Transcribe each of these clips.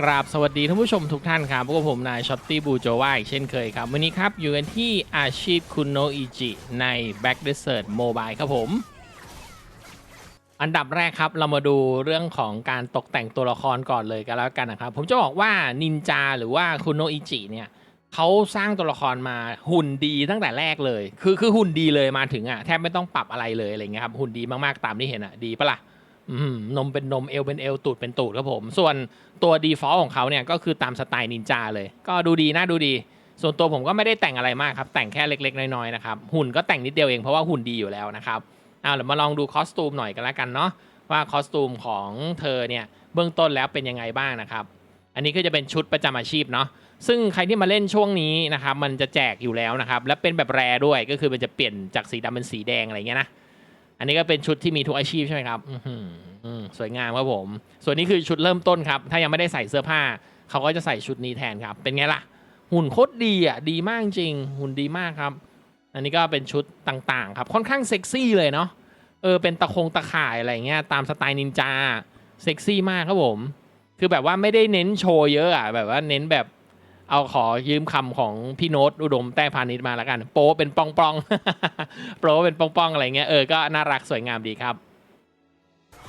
กราบสวัสดีท่านผู้ชมทุกท่านครับพวกผมนายช็อตตี้บูโจว่าอีกเช่นเคยครับ วันนี้ครับ อยู่กันที่อาชีพคุณโนอิจิใน Back Desert Mobile ครับผม อันดับแรกครับเรามาดูเรื่องของการตกแต่งตัวละครก่อนเลยกันแล้วกันนะครับ ผมจะบอกว่านินจาหรือว่าคุณโนอิจิเนี่ยเขาสร้างตัวละครมาหุ่นดีตั้งแต่แรกเลย คือคือหุ่นดีเลยมาถึงอะแทบไม่ต้องปรับอะไรเลยอะไรเงี้ยครับหุ่นดีมากๆตามที่เห็นอะดีปะล่ะ นมเป็นนมเอวเป็นเอวตูดเป็นตูดครับผม ส่วนตัว default ของเขาเนี่ยก็คือตามสไตล์นินจาเลย ก็ดูดีน่าดูดี ส่วนตัวผมก็ไม่ได้แต่งอะไรมากครับ แต่งแค่เล็ก ๆ น้อยๆนะครับ หุ่นก็แต่งนิดเดียวเองเพราะว่าหุ่นดีอยู่แล้วนะครับเอาเดี๋ยวมาลองดูคอสตูมหน่อยกันแล้วกันเนาะว่าคอสตูมของเธอเนี่ยเบื้องต้นแล้วเป็นยังไงบ้างนะครับ อันนี้ก็จะเป็นชุดประจำอาชีพเนาะซึ่งใครที่มาเล่นช่วงนี้นะครับมันจะแจกอยู่แล้วนะครับ และเป็นแบบแรด้วยก็คือมันจะเปลี่ยนจากสีดำเป็นสีแดงอะไรเงี้ยนะ อันนี้ก็เป็นชุดที่มีทุกอาชีพใช่ไหมครับอื้อหืออืมสวยงามครับผม ส่วนนี้คือชุดเริ่มต้นครับ ถ้ายังไม่ได้ใส่เสื้อผ้า เขาก็จะใส่ชุดนี้แทนครับ เป็นไงล่ะ หุ่นโคตรดีอะ ดีมากจริง หุ่นดีมากครับ อันนี้ก็เป็นชุดต่างๆ ครับ ค่อนข้างเซ็กซี่เลยเนาะ เออ เป็นตะคงตะข่ายอะไรเงี้ย ตามสไตล์นินจา เซ็กซี่มากครับผม คือแบบว่าไม่ได้เน้นโชว์เยอะอะ แบบว่าเน้นแบบ เอาขอยืมคำของพี่โน้ตอุดมแต้พาณิชย์มาแล้วกัน โป๊เป็นป้องปองโปรเป็นป้องปองอะไรเงี้ยเออก็น่ารักสวยงามดีครับ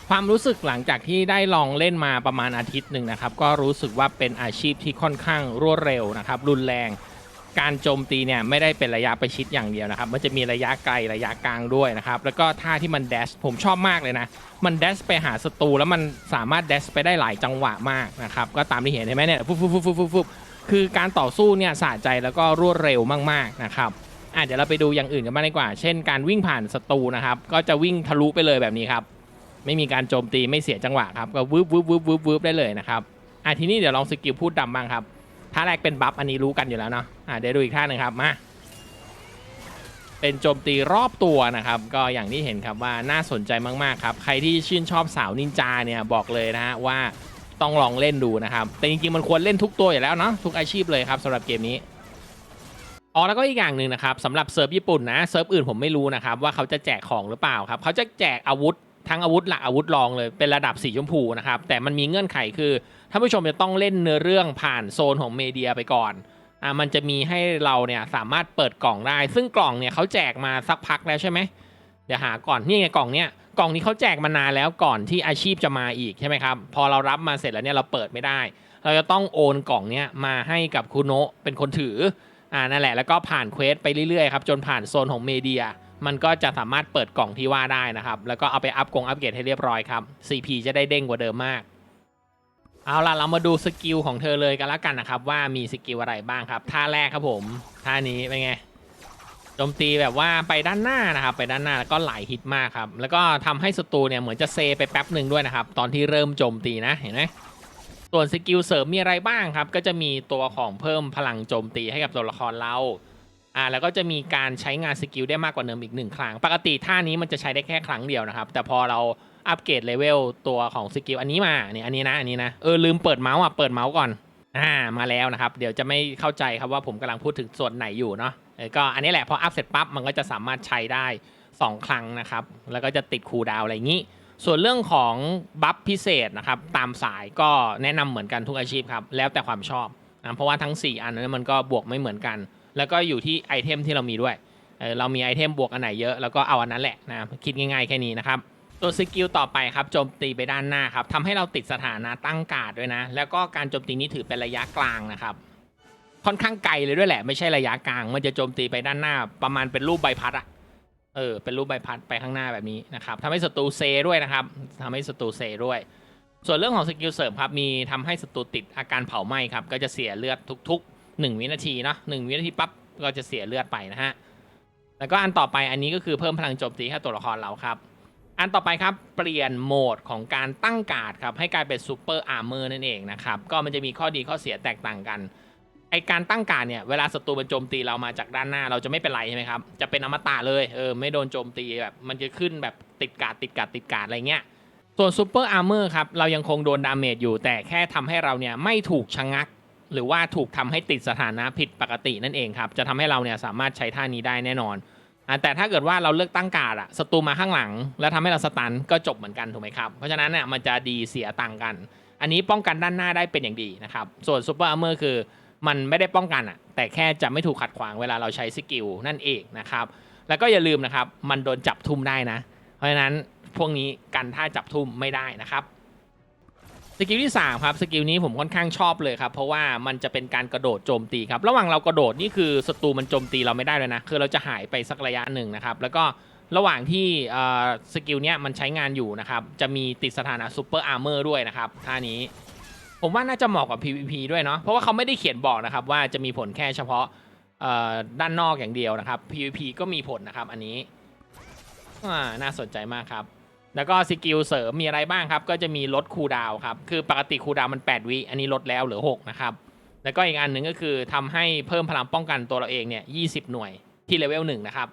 ความรู้สึกหลังจากที่ได้ลองเล่นมาประมาณอาทิตย์หนึ่งนะครับ ก็รู้สึกว่าเป็นอาชีพที่ค่อนข้างรวดเร็วนะครับ รุนแรงการโจมตีเนี่ยไม่ได้เป็นระยะประชิดอย่างเดียวนะครับ มันจะมีระยะไกลระยะกลางด้วยนะครับ แล้วก็ท่าที่มันแดชผมชอบมากเลยนะ มันแดชไปหาศัตรูแล้วมันสามารถแดชไปได้หลายจังหวะมากนะครับ ก็ตามที่เห็นเห็นไหมเนี่ยฟุบฟุบฟุบฟุบฟุบฟุบ คือการต่อสู้เนี่ยสะใจแล้วก็รวดเร็วมากๆนะครับอะเดี๋ยวเราไปดูอย่างอื่นกันบ้างดีกว่า เช่นการวิ่งผ่านศัตรูนะครับ ก็จะวิ่งทะลุไปเลยแบบนี้ครับ ไม่มีการโจมตีไม่เสียจังหวะครับ ก็วืบวืบวืบวืบวืบได้เลยนะครับอะทีนี้เดี๋ยวลองสกิลพูดดำบ้างครับท่าแรกเป็นบัฟอันนี้รู้กันอยู่แล้วเนาะอะเดี๋ยวดูอีกท่าหนึ่งครับมาเป็นโจมตีรอบตัวนะครับ ก็อย่างที่เห็นครับว่าน่าสนใจมากๆครับ ใครที่ชื่นชอบสาวนินจาเนี่ยบอกเลยนะฮะว่า ต้องลองเล่นดูนะครับ แต่จริงๆมันควรเล่นทุกตัวอยู่แล้วเนาะทุกอาชีพเลยครับสำหรับเกมนี้อ๋อแล้วก็อีกอย่างหนึ่งนะครับสำหรับเซิร์ฟญี่ปุ่นนะเซิร์ฟอื่นผมไม่รู้นะครับว่าเขาจะแจกของหรือเปล่าครับเขาจะแจกอาวุธทั้งอาวุธหลักอาวุธรองเลยเป็นระดับสีชมพูนะครับแต่มันมีเงื่อนไขคือท่านผู้ชมจะต้องเล่นเนื้อเรื่องผ่านโซนของเมเดียไปก่อนอ่ามันจะมีให้เราเนี่ยสามารถเปิดกล่องได้ ซึ่งกล่องเนี่ยเขาแจกมาสักพักแล้วใช่ไหมเดี๋ยวหาก่อนนี่ไงกล่องเนี่ย กล่องนี้เขาแจกมานานแล้วก่อนที่อาชีพจะมาอีกใช่ไหมครับ พอเรารับมาเสร็จแล้วเนี่ยเราเปิดไม่ได้ เราจะต้องโอนกล่องเนี้ยมาให้กับคุณโนะเป็นคนถืออ่านั่นแหละแล้วก็ผ่านเควสไปเรื่อยๆครับจนผ่านโซนของเมเดีย มันก็จะสามารถเปิดกล่องที่ว่าได้นะครับ แล้วก็เอาไปอัพกงอัพเกรดให้เรียบร้อยครับ CP จะได้เด้งกว่าเดิมมากเอาล่ะเรามาดูสกิลของเธอเลยกันแล้วกันนะครับว่ามีสกิลอะไรบ้างครับท่าแรกครับผมท่านี้เป็นไง จมตีแบบว่าไปด้านหน้านะครับ ไปด้านหน้าแล้วก็ไหลายฮิตมากครับ แล้วก็ทำให้ศัตรูเนี่ยเหมือนจะเซไปแป๊บหนึ่งด้วยนะครับ ตอนที่เริ่มโจมตีนะเห็นไหมส่วนสกิลเสริมมีอะไรบ้างครับ ก็จะมีตัวของเพิ่มพลังโจมตีให้กับตัวละครเราอ่าแล้วก็จะมีการใช้งานสกิลได้มากกว่าเดิมอีกหนึ่งครั้ง ปกติท่านี้มันจะใช้ได้แค่ครั้งเดียวนะครับ แต่พอเราอัปเกรดเลเวลตัวของสกิลอันนี้มาเนี่ยอันนี้นะอันนี้นะเออลืมเปิดเมาส์อะเปิดเมาส์ก่อนอ่ามาแล้วนะครับ เดี๋ยวจะไม่เข้าใจครับว่าผมกำลังพูดถึงส่วนไหนอยู่เนาะก็อันนี้แหละพออัพเสร็จปั๊บมันก็จะสามารถใช้ได้สองครั้งนะครับ แล้วก็จะติดคูลดาวอะไรอย่างนี้ ส่วนเรื่องของบัฟพิเศษนะครับ ตามสายก็แนะนำเหมือนกันทุกอาชีพครับ แล้วแต่ความชอบนะเพราะว่าทั้ง 4 อันนั้นมันก็บวกไม่เหมือนกัน แล้วก็อยู่ที่ไอเทมที่เรามีด้วยเเรามีไอเทมบวกอันไหนเยอะแล้วก็เอาอันนั้นแหละนะคิดง่ายๆแค่นี้นะครับตัวสกิลต่อไปครับโจมตีไปด้านหน้าครับทำให้เราติดสถานะตั้งการ์ดด้วยนะ แล้วก็การโจมตีนี้ถือเป็นระยะกลางนะครับ ค่อนข้างไกลเลยด้วยแหละ ไม่ใช่ระยะกลาง มันจะโจมตีไปด้านหน้า ประมาณเป็นรูปใบพัดอะเออ เป็นรูปใบพัดไปข้างหน้าแบบนี้นะครับทำให้ศัตรูเซด้วยนะครับทำให้ศัตรูเซด้วย ส่วนเรื่องของสกิลเสริมครับ มีทำให้ศัตรูติดอาการเผาไหม้ครับ ก็จะเสียเลือดทุก ๆ 1 วินาทีเนาะหนึ่งวินาทีปั๊บ ก็จะเสียเลือดไปนะฮะ แล้วก็อันต่อไปอันนี้ก็คือเพิ่มพลังโจมตีให้ตัวละครเราครับ อันต่อไปครับ เปลี่ยนโหมดของการตั้งการ์ดครับ ให้กลายเป็นซูเปอร์อาร์เมอร์นั่นเองนะครับ ก็มันจะมีข้อดีข้อเสียแตกต่างกัน ไอการตั้งการเนี่ยเวลาศัตรูมันโจมตีเรามาจากด้านหน้าเราจะไม่เป็นไรใช่ไหมครับ จะเป็นอมตะเลยเออไม่โดนโจมตีแบบมันจะขึ้นแบบติดกาดติดกาดติดกาดอะไรเงี้ยส่วนซูเปอร์อาร์เมอร์ครับเรายังคงโดนดาเมจอยู่ แต่แค่ทำให้เราเนี่ยไม่ถูกชะงัก หรือว่าถูกทำให้ติดสถานะผิดปกตินั่นเองครับจะทำให้เราเนี่ยสามารถใช้ท่านี้ได้แน่นอนอะแต่ถ้าเกิดว่าเราเลือกตั้งการดอะศัตรูมาข้างหลัง แล้วทำให้เราสตันก็จบเหมือนกันถูกไหมครับ เพราะฉะนั้นเนี่ยมันจะดีเสียต่างกัน อันนี้ป้องกันด้านหน้าได้เป็นอย่างดีนะครับส่วนซูเปอร์อาร์เมอร์คือ มันไม่ได้ป้องกันอะแต่แค่จะไม่ถูกขัดขวางเวลาเราใช้สกิลนั่นเองนะครับ แล้วก็อย่าลืมนะครับ มันโดนจับทุ่มได้นะ เพราะฉะนั้นพวกนี้กันท่าจับทุ่มไม่ได้นะครับสกิลที่3ครับสกิลนี้ผมค่อนข้างชอบเลยครับเพราะว่ามันจะเป็นการกระโดดโจมตีครับระหว่างเรากระโดดนี่คือศัตรูมันโจมตีเราไม่ได้เลยนะคือเราจะหายไปสักระยะหนึ่งนะครับแล้วก็ระหว่างที่เอ่อสกิลเนี้ยมันใช้งานอยู่นะครับจะมีติดสถานะซูเปอร์อาร์เมอร์ด้วยนะครับท่านี้ ผมว่าน่าจะเหมาะกับ PVP ด้วยเนาะเพราะว่าเขาไม่ได้เขียนบอกนะครับ ว่าจะมีผลแค่เฉพาะด้านนอกอย่างเดียวนะครับ PVP ก็มีผลนะครับ อันนี้น่าสนใจมากครับ แล้วก็สกิลเสริมมีอะไรบ้างครับ ก็จะมีลดคูดาวครับ คือปกติคูดาวมัน 8 วิ อันนี้ลดแล้วเหลือ 6 นะครับ แล้วก็อีกอันหนึ่งก็คือทำให้เพิ่มพลังป้องกันตัวเราเองเนี่ย 20 หน่วยที่เลเวล1นะครับ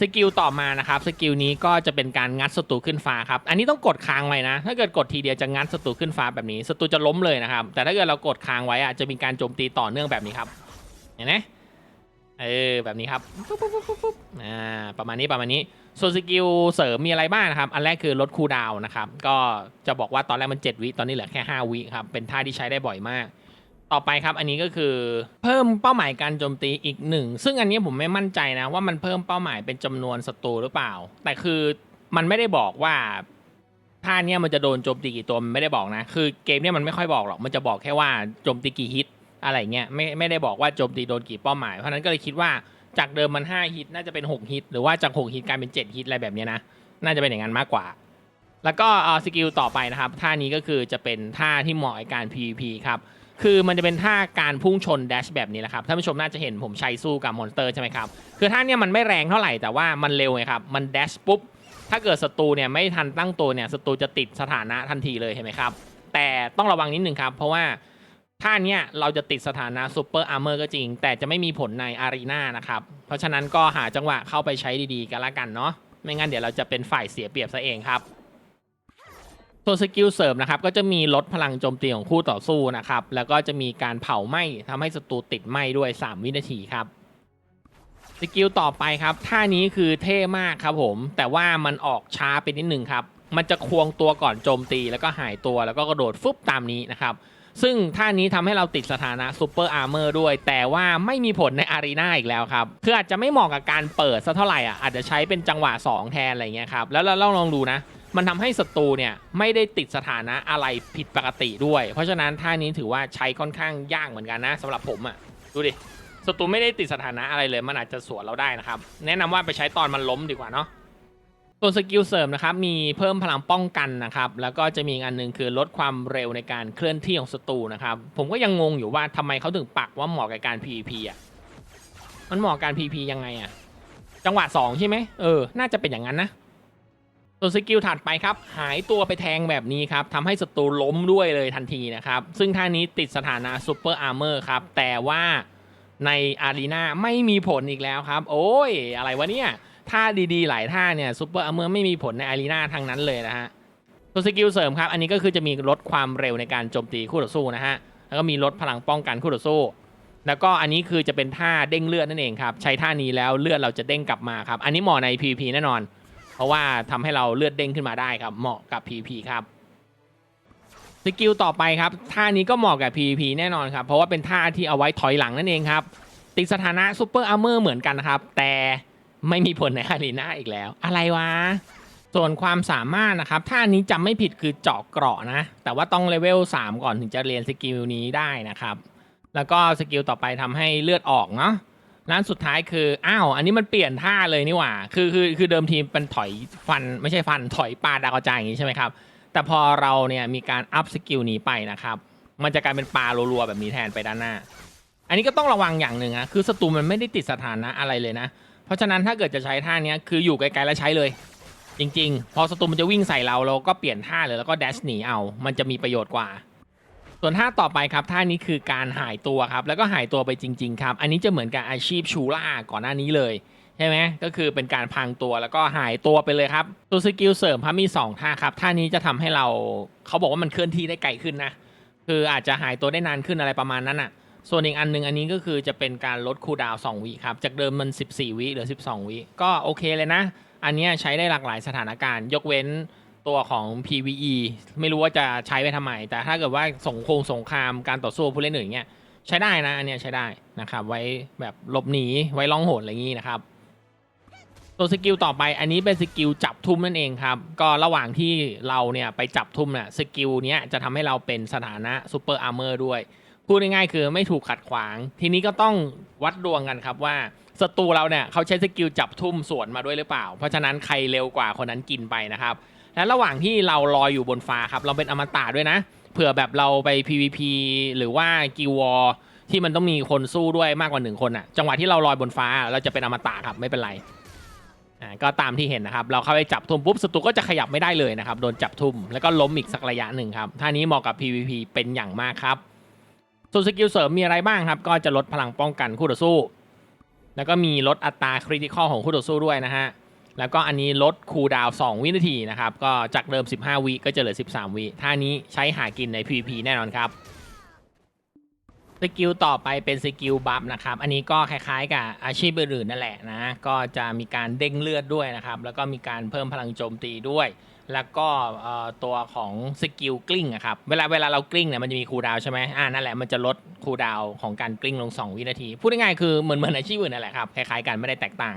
สกิลต่อมานะครับสกิลนี้ก็จะเป็นการงัดศัตรูขึ้นฟ้าครับอันนี้ต้องกดค้างไว้นะ ถ้าเกิดกดทีเดียวจะงัดศัตรูขึ้นฟ้าแบบนี้ศัตรูจะล้มเลยนะครับ แต่ถ้าเกิดเรากดค้างไว้อะจะมีการโจมตีต่อเนื่องแบบนี้ครับเห็นไหมเออแบบนี้ครับปุ๊บปุ๊บปุ๊บปุ๊บปุ๊บอ่าประมาณนี้ประมาณนี้ส่วนสกิลเสริมมีอะไรบ้างนะครับอันแรกคือลดคูลดาวน์นะครับก็จะบอกว่าตอนแรกมัน 7 วิตอนนี้เหลือแค่ 5 วิครับเป็นท่าที่ใช้ได้บ่อยมาก ต่อไปครับ อันนี้ก็คือเพิ่มเป้าหมายการโจมตีอีกหนึ่ง ซึ่งอันนี้ผมไม่มั่นใจนะว่ามันเพิ่มเป้าหมายเป็นจำนวนศัตรูหรือเปล่า แต่คือมันไม่ได้บอกว่าท่าเนี้ยมันจะโดนโจมตีกี่ตัวมันไม่ได้บอกนะ คือเกมเนี้ยมันไม่ค่อยบอกหรอกมันจะบอกแค่ว่าโจมตีกี่ฮิตอะไรเงี้ยไม่ไม่ได้บอกว่าโจมตีโดนกี่เป้าหมายเพราะนั้นก็เลยคิดว่าจากเดิมมัน5ฮิตน่าจะเป็น6ฮิตหรือว่าจาก6ฮิตกลายเป็น7ฮิตอะไรแบบนี้นะน่าจะเป็นอย่างนั้นมากกว่า แล้วก็สกิลต่อไปนะครับท่านี้ก็คือจะเป็นท่าที่เหมาะกับการ PVP ครับ คือมันจะเป็นท่าการพุ่งชน dash แบบนี้แหละครับท่านผู้ชมน่าจะเห็นผมใช้สู้กับมอนสเตอร์ใช่ไหมครับคือท่าเนี้ยมันไม่แรงเท่าไหร่แต่ว่ามันเร็วไงครับมัน dash ปุ๊บถ้าเกิดศัตรูเนี่ยไม่ทันตั้งตัวเนี่ยศัตรูจะติดสถานะทันทีเลยเห็นไหมครับแต่ต้องระวังนิดนึงครับเพราะว่าท่าเนี้ยเราจะติดสถานะซูเปอร์อาร์เมอร์ก็จริง แต่จะไม่มีผลในอารีนานะครับเพราะฉะนั้นก็หาจังหวะเข้าไปใช้ดีๆกันละกันเนาะไม่งั้นเดี๋ยวเราจะเป็นฝ่ายเสียเปรียบซะเองครับ ส่วนสกิลเสริมนะครับก็จะมีลดพลังโจมตีของคู่ต่อสู้นะครับ แล้วก็จะมีการเผาไหม้ทำให้ศัตรูติดไหม้ด้วย 3 วินาทีครับสกิลต่อไปครับท่านี้คือเท่มากครับผม แต่ว่ามันออกช้าไปนิดนึงครับ มันจะควงตัวก่อนโจมตีแล้วก็หายตัวแล้วก็กระโดดฟึบตามนี้นะครับ ซึ่งท่านี้ทำให้เราติดสถานะซูเปอร์อาร์เมอร์ด้วย แต่ว่าไม่มีผลในอารีนาอีกแล้วครับ คืออาจจะไม่เหมาะกับการเปิดสักเท่าไหร่อะอาจจะใช้เป็นจังหวะ 2 แทนอะไรเงี้ยครับ แล้วเราลองดูนะ มันทำให้ศัตรูเนี่ยไม่ได้ติดสถานะอะไรผิดปกติด้วย เพราะฉะนั้นท่านี้ถือว่าใช้ค่อนข้างยากเหมือนกันนะสำหรับผมอะดูดิศัตรูไม่ได้ติดสถานะอะไรเลย มันอาจจะสวนเราได้นะครับ แนะนำว่าไปใช้ตอนมันล้มดีกว่าเนาะส่วนสกิลเสริมนะครับมีเพิ่มพลังป้องกันนะครับแล้วก็จะมีอีกอันหนึงคือลดความเร็วในการเคลื่อนที่ของศัตรูนะครับผมก็ยังงงอยู่ว่าทำไมเขาถึงปักว่าเหมาะกับการ PVP อะมันเหมาะกับการ PVP ยังไงอะจังหวะ2ใช่ไหมเออน่าจะเป็นอย่างนั้นนะ ส่วนสกิลถัดไปครับ หายตัวไปแทงแบบนี้ครับทำให้ศัตรูล้มด้วยเลยทันทีนะครับ ซึ่งท่านี้ติดสถานะซูเปอร์อาร์เมอร์ครับ แต่ว่าในอารีนาไม่มีผลอีกแล้วครับ โอ้ย อะไรวะเนี่ย ท่าดีๆ หลายท่าเนี่ยซูเปอร์อาร์เมอร์ไม่มีผลในอารีนาทั้งนั้นเลยนะฮะส่วนสกิลเสริมครับ อันนี้ก็คือจะมีลดความเร็วในการโจมตีคู่ต่อสู้นะฮะแล้วก็มีลดพลังป้องกันคู่ต่อสู้ แล้วก็อันนี้คือจะเป็นท่าเด้งเลือดนั่นเองครับใช้ท่านี้แล้วเลือดเราจะเด้งกลับมาครับอันนี้เหมาะใน PVP แน่นอน เพราะว่าทำให้เราเลือดเด้งขึ้นมาได้ครับ เหมาะกับ PVP ครับสกิลต่อไปครับท่านี้ก็เหมาะกับ PVP แน่นอนครับ เพราะว่าเป็นท่าที่เอาไว้ถอยหลังนั่นเองครับ ติดสถานะซูเปอร์อาร์เมอร์เหมือนกันนะครับ แต่ไม่มีผลในอารีนาอีกแล้ว อะไรวะ ส่วนความสามารถนะครับท่านี้จำไม่ผิดคือเจาะเกราะนะ แต่ว่าต้องเลเวล3 ก่อนถึงจะเรียนสกิลนี้ได้นะครับ แล้วก็สกิลต่อไปทำให้เลือดออกเนาะ ร้านสุดท้ายคืออ้าวอันนี้มันเปลี่ยนท่าเลยนี่หว่า คือคือคือเดิมทีเป็นถอยฟันไม่ใช่ฟันถอยปลาดาวกระจายอย่างนี้ใช่ไหมครับ แต่พอเราเนี่ยมีการอัพสกิลนี้ไปนะครับ มันจะกลายเป็นปลารัวๆแบบนี้แทนไปด้านหน้า อันนี้ก็ต้องระวังอย่างหนึ่งอะคือศัตรูมันไม่ได้ติดสถานะอะไรเลยนะ เพราะฉะนั้นถ้าเกิดจะใช้ท่าเนี้ยคืออยู่ไกลๆแล้วใช้เลย จริง ๆ พอศัตรูมันจะวิ่งใส่เราเราก็เปลี่ยนท่าเลยแล้วก็แดชหนีเอา มันจะมีประโยชน์กว่า ส่วนท่าต่อไปครับท่านี้คือการหายตัวครับ แล้วก็หายตัวไปจริง ๆ ครับ อันนี้จะเหมือนกับอาชีพชูล่าก่อนหน้านี้เลยใช่ไหมก็คือเป็นการพังตัวแล้วก็หายตัวไปเลยครับตัวสกิลเสริมครับมี 2 ท่าครับท่านี้จะทำให้เราเขาบอกว่ามันเคลื่อนที่ได้ไกลขึ้นนะคืออาจจะหายตัวได้นานขึ้นอะไรประมาณนั้นอะ ส่วนอีกอันหนึงอันนี้ก็คือจะเป็นการลดคูดาว2วิครับจากเดิมมัน 14 วิเหลือ 12 วิก็โอเคเลยนะ อันนี้ใช้ได้หลากหลายสถานการณ์ ยกเว้น ตัวของ PVE ไม่รู้ว่าจะใช้ไปทำไม แต่ถ้าเกิดว่าสงครงสงครามการต่อสู้ผู้เล่นอื่นเงี้ยใช้ได้นะอันเนี้ยใช้ได้นะครับ ไว้แบบหลบหนีไว้ล่องหนอะไรอย่างงี้นะครับตัวสกิลต่อไปอันนี้เป็นสกิลจับทุ่มนั่นเองครับ ก็ระหว่างที่เราเนี่ยไปจับทุ่มเนี่ยสกิลเนี้ยจะทำให้เราเป็นสถานะซูเปอร์อาร์เมอร์ด้วย พูดง่ายๆคือไม่ถูกขัดขวาง ทีนี้ก็ต้องวัดดวงกันครับว่าศัตรูเราเนี่ยเขาใช้สกิลจับทุ่มสวนมาด้วยหรือเปล่า เพราะฉะนั้นใครเร็วกว่าคนนั้นกินไปนะครับ และระหว่างที่เราลอยอยู่บนฟ้าครับ เราเป็นอมตะด้วยนะ เผื่อแบบเราไป PVP หรือว่ากิวอที่มันต้องมีคนสู้ด้วยมากกว่าหนึ่งคนอะจังหวะที่เราลอยบนฟ้าเราจะเป็นอมตะครับไม่เป็นไรอ่าก็ตามที่เห็นนะครับ เราเข้าไปจับทุ่มปุ๊บศัตรูก็จะขยับไม่ได้เลยนะครับโดนจับทุ่มแล้วก็ล้มอีกสักระยะหนึ่งครับท่านี้เหมาะกับ PVP เป็นอย่างมากครับส่วนสกิลเสริมมีอะไรบ้างครับ ก็จะลดพลังป้องกันคู่ต่อสู้ แล้วก็มีลดอัตราคริติคอลของคู่ต่อสู้ด้วยนะฮะ แล้วก็อันนี้ลดคูลดาวน์2วินาทีนะครับ ก็จากเดิม 15 วิก็จะเหลือ 13 วิท่านี้ใช้หากินใน PVP แน่นอนครับสกิลต่อไปเป็นสกิลบัฟนะครับ อันนี้ก็คล้ายๆกับอาชีพอื่นๆนั่นแหละนะ ก็จะมีการเด้งเลือดด้วยนะครับ แล้วก็มีการเพิ่มพลังโจมตีด้วย แล้วก็ตัวของสกิลกลิ้งอะครับ เวลาเวลาเรากลิ้งเนี่ยมันจะมีคูลดาวใช่ไหมอ่านั่นแหละมันจะลดคูลดาวของการกลิ้งลง 2 วินาที พูดง่ายๆคือเหมือนเหมือนอาชีพอื่นนั่นแหละครับ คล้ายๆกันไม่ได้แตกต่าง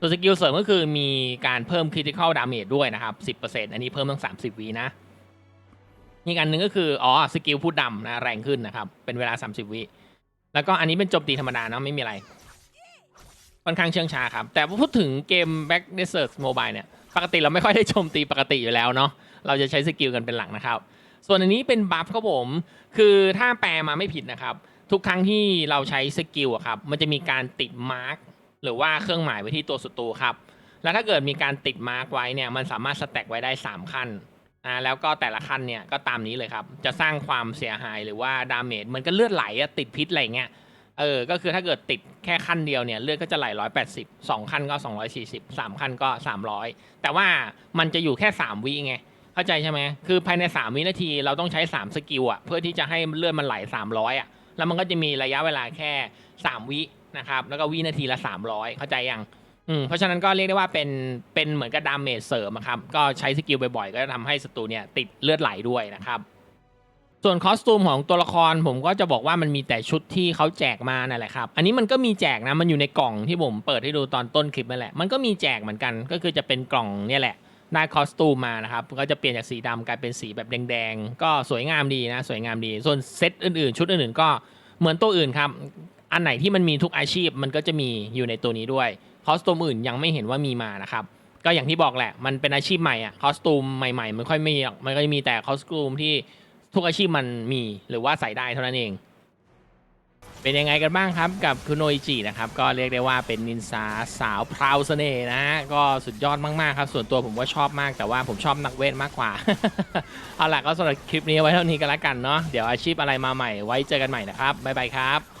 ตัวสกิลเสริมก็คือมีการเพิ่ม critical damage ด้วยนะครับ 10%อันนี้เพิ่มตั้ง 30วินะอีกอันหนึ่งก็คือ อ๋อ สกิลพูดดำนะ แรงขึ้นนะครับ เป็นเวลา 30วิแล้วก็อันนี้เป็นโจมตีธรรมดานะไม่มีอะไร ค่อนข้างเชื่องช้าครับ แต่พอพูดถึงเกม Back Desert Mobile เนี่ย ปกติเราไม่ค่อยได้โจมตีปกติอยู่แล้วเนาะเราจะใช้สกิลกันเป็นหลักนะครับ ส่วนอันนี้เป็นบัฟครับผม คือถ้าแปลมาไม่ผิดนะครับ ทุกครั้งที่เราใช้สกิลอะครับ มันจะมีการติดมาร์ก หรือว่าเครื่องหมายไว้ที่ตัวศัตรูครับ แล้วถ้าเกิดมีการติดมาร์กไว้เนี่ยมันสามารถสแต็กไว้ได้ 3 ขั้นอ่าแล้วก็แต่ละขั้นเนี่ยก็ตามนี้เลยครับ จะสร้างความเสียหายหรือว่าดาเมจมือนกับเลือดไหลอะติดพิษอะไรเงี้ยเออ ก็คือถ้าเกิดติดแค่ขั้นเดียวเนี่ยเลือดก็จะไหลร้อยแปดสิบสองขั้นก็สองร้อยสี่สิบสามขั้นก็สามร้อยแต่ว่ามันจะอยู่แค่สามวิไง เข้าใจใช่ไหมคือภายในสามวินาทีเราต้องใช้สามสกิลอะเพื่อที่จะให้เลือดมันไหลสามร้อยอะแล้วมันก็จะมีระยะเวลาแค่สามวิ นะครับแล้วก็วินาทีละสามร้อยเข้าใจยังอืมเพราะฉะนั้นก็เรียกได้ว่าเป็นเป็นเหมือนกับดาเมจเสริมอะครับก็ใช้สกิลบ่อยๆ ก็จะทำให้ศัตรูเนี่ยติดเลือดไหลด้วยนะครับ ส่วนคอสตูมของตัวละครผมก็จะบอกว่ามันมีแต่ชุดที่เขาแจกมานั่นแหละครับ อันนี้มันก็มีแจกนะมันอยู่ในกล่องที่ผมเปิดให้ดูตอนต้นคลิปนั่นแหละมันก็มีแจกเหมือนกันก็คือจะเป็นกล่องเนี่ยแหละได้คอสตูมมานะครับก็จะเปลี่ยนจากสีดำกลายเป็นสีแบบแดงๆ ก็สวยงามดีนะ สวยงามดี ส่วนเซตอื่นๆ ชุดอื่นๆ ก็เหมือนตัวอื่นครับ อันไหนที่มันมีทุกอาชีพมันก็จะมีอยู่ในตัวนี้ด้วยคอสตูมอื่นยังไม่เห็นว่ามีมานะครับก็อย่างที่บอกแหละ มันเป็นอาชีพใหม่อะคอสตูมใหม่ๆ มันค่อยไม่มันก็จะมีแต่คอสตูมที่ทุกอาชีพมันมีหรือว่าใส่ได้เท่านั้นเอง เป็นยังไงกันบ้างครับกับคุโนอิจินะครับ ก็เรียกได้ว่าเป็นนินจาสาวพราวเสน่ห์นะฮะก็สุดยอดมากๆครับ ส่วนตัวผมก็ชอบมากแต่ว่าผมชอบนักเวทมากกว่า เอาล่ะก็สำหรับคลิปนี้ไว้เท่านี้กันละกันเนาะเดี๋ยวอาชีพอะไรมาใหม่ไว้เจอกันใหม่นะครับบ๊ายบายครับ